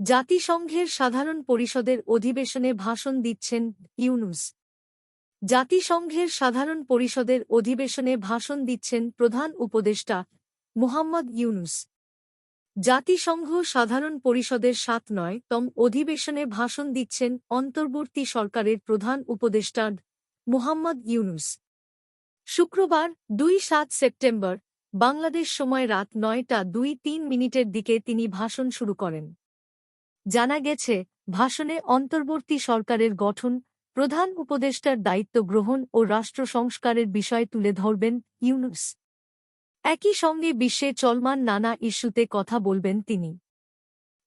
জাতিসংঘের সাধারণ পরিষদের অধিবেশনে ভাষণ দিচ্ছেন ইউনুস। জাতিসংঘের সাধারণ পরিষদের অধিবেশনে ভাষণ দিচ্ছেন প্রধান উপদেষ্টা মুহাম্মদ ইউনুস। জাতিসংঘ সাধারণ পরিষদের সাত নয় তম অধিবেশনে ভাষণ দিচ্ছেন অন্তর্বর্তী সরকারের প্রধান উপদেষ্টা মুহাম্মদ ইউনুস। শুক্রবার দুই সাত সেপ্টেম্বর, বাংলাদেশ সময় রাত নয়টা দুই তিন মিনিটের দিকে তিনি ভাষণ শুরু করেন। জানা গেছে, ভাষণে অন্তর্বর্তী সরকারের গঠন, প্রধান উপদেষ্টার দায়িত্ব গ্রহণ ও রাষ্ট্র সংস্কারের বিষয় তুলে ধরবেন ইউনুস। একই সঙ্গে বিশ্বে চলমান নানা ইস্যুতে কথা বলবেন তিনি।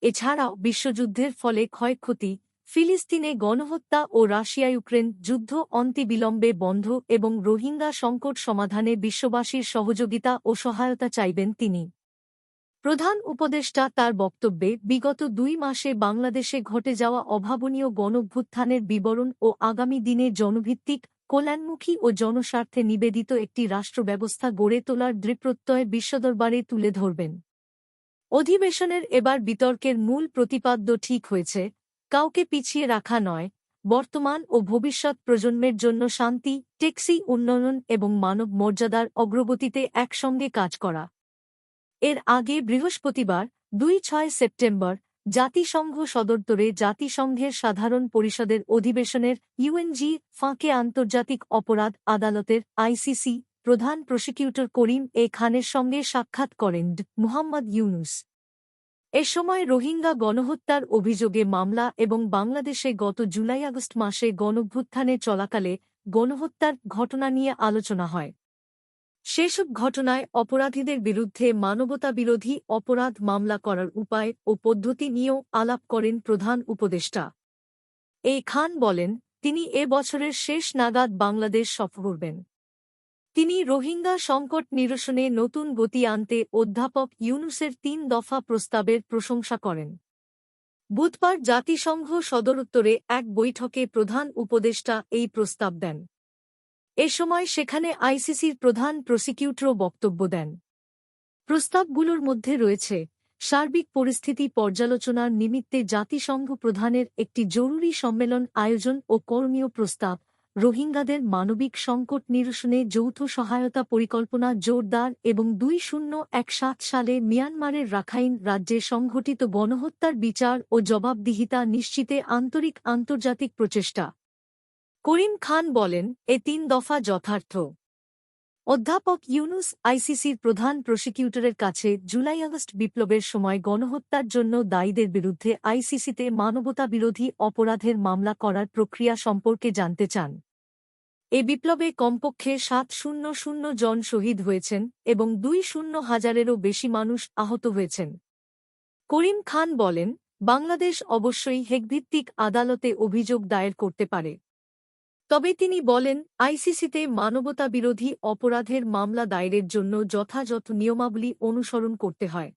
এছাড়াও বিশ্বযুদ্ধের ফলে ক্ষয়ক্ষতি, ফিলিস্তিনে গণহত্যা ও রাশিয়া ইউক্রেন যুদ্ধ অন্তিবিলম্বে বন্ধ এবং রোহিঙ্গা সংকট সমাধানে বিশ্ববাসীর সহযোগিতা ও সহায়তা চাইবেন তিনি। প্রধান উপদেষ্টা তার বক্তব্যে, বিগত দুই মাসে বাংলাদেশে ঘটে যাওয়া অভাবনীয় গণভ্যুত্থানের বিবরণ ও আগামী দিনে জনভিত্তিক, কল্যাণমুখী ও জনস্বার্থে নিবেদিত একটি রাষ্ট্রব্যবস্থা গড়ে তোলার দৃঢ়প্রত্যয় বিশ্বদরবারে তুলে ধরবেন। অধিবেশনের এবার বিতর্কের মূল প্রতিপাদ্য ঠিক হয়েছে, কাউকে পিছিয়ে রাখা নয়, বর্তমান ও ভবিষ্যৎ প্রজন্মের জন্য শান্তি টেক্সি উন্নয়ন এবং মানব মর্যাদার অগ্রগতিতে একসঙ্গে কাজ করা। এর আগে বৃহস্পতিবার, দুই ছয় সেপ্টেম্বর, জাতিসংঘ সদর্তরে জাতিসংঘের সাধারণ পরিষদের অধিবেশনের ইউএনজি ফাঁকে আন্তর্জাতিক অপরাধ আদালতের আইসিসি প্রধান প্রসিকিউটর করিম এ খানের সঙ্গে সাক্ষাৎ করেন মুহাম্মদ ইউনুস। এ সময় রোহিঙ্গা গণহত্যার অভিযোগে মামলা এবং বাংলাদেশে গত জুলাই আগস্ট মাসে গণভ্যুত্থানে চলাকালে গণহত্যার ঘটনা নিয়ে আলোচনা হয়। সেসব ঘটনায় অপরাধীদের বিরুদ্ধে মানবতাবিরোধী অপরাধ মামলা করার উপায় ও পদ্ধতি নিয়েও আলাপ করেন প্রধান উপদেষ্টা। এই খান বলেন, তিনি এ বছরের শেষ নাগাদ বাংলাদেশ সফর করবেন। তিনি রোহিঙ্গা সংকট নিরসনে নতুন গতি আনতে অধ্যাপক ইউনুসের তিন দফা প্রস্তাবের প্রশংসা করেন। বুধবার জাতিসংঘ সদরোত্তরে এক বৈঠকে প্রধান উপদেষ্টা এই প্রস্তাব দেন। এ সময় সেখানে আইসিসির প্রধান প্রসিকিউটরও বক্তব্য দেন। প্রস্তাবগুলোর মধ্যে রয়েছে, সার্বিক পরিস্থিতি পর্যালোচনার নিমিত্তে জাতিসংঘ প্রধানের একটি জরুরি সম্মেলন আয়োজন ও করণীয় প্রস্তাব, রোহিঙ্গাদের মানবিক সংকট নিরসনে যৌথ সহায়তা পরিকল্পনা জোরদার এবং দুই শূন্য এক সাত সালে মিয়ানমারের রাখাইন রাজ্যে সংঘটিত গণহত্যার বিচার ও জবাবদিহিতা নিশ্চিতে আন্তরিক আন্তর্জাতিক প্রচেষ্টা। করিম খান বলেন, এ তিন দফা যথার্থ। অধ্যাপক ইউনুস আইসিসির প্রধান প্রসিকিউটরের কাছে জুলাই আগস্ট বিপ্লবের সময় গণহত্যার জন্য দায়ীদের বিরুদ্ধে আইসিসিতে মানবতাবিরোধী অপরাধের মামলা করার প্রক্রিয়া সম্পর্কে জানতে চান। এ বিপ্লবে কমপক্ষে সাত শূন্য শূন্য জন শহীদ হয়েছেন এবং দুই শূন্য হাজারেরও বেশি মানুষ আহত হয়েছেন। করিম খান বলেন, বাংলাদেশ অবশ্যই হেকভিত্তিক আদালতে অভিযোগ দায়ের করতে পারে। তবে তিনি বলেন আইসিসিতে মানবতাবিরোধী অপরাধের মামলা দায়েরের জন্য যথাযথ নিয়মাবলী অনুসরণ করতে হয়।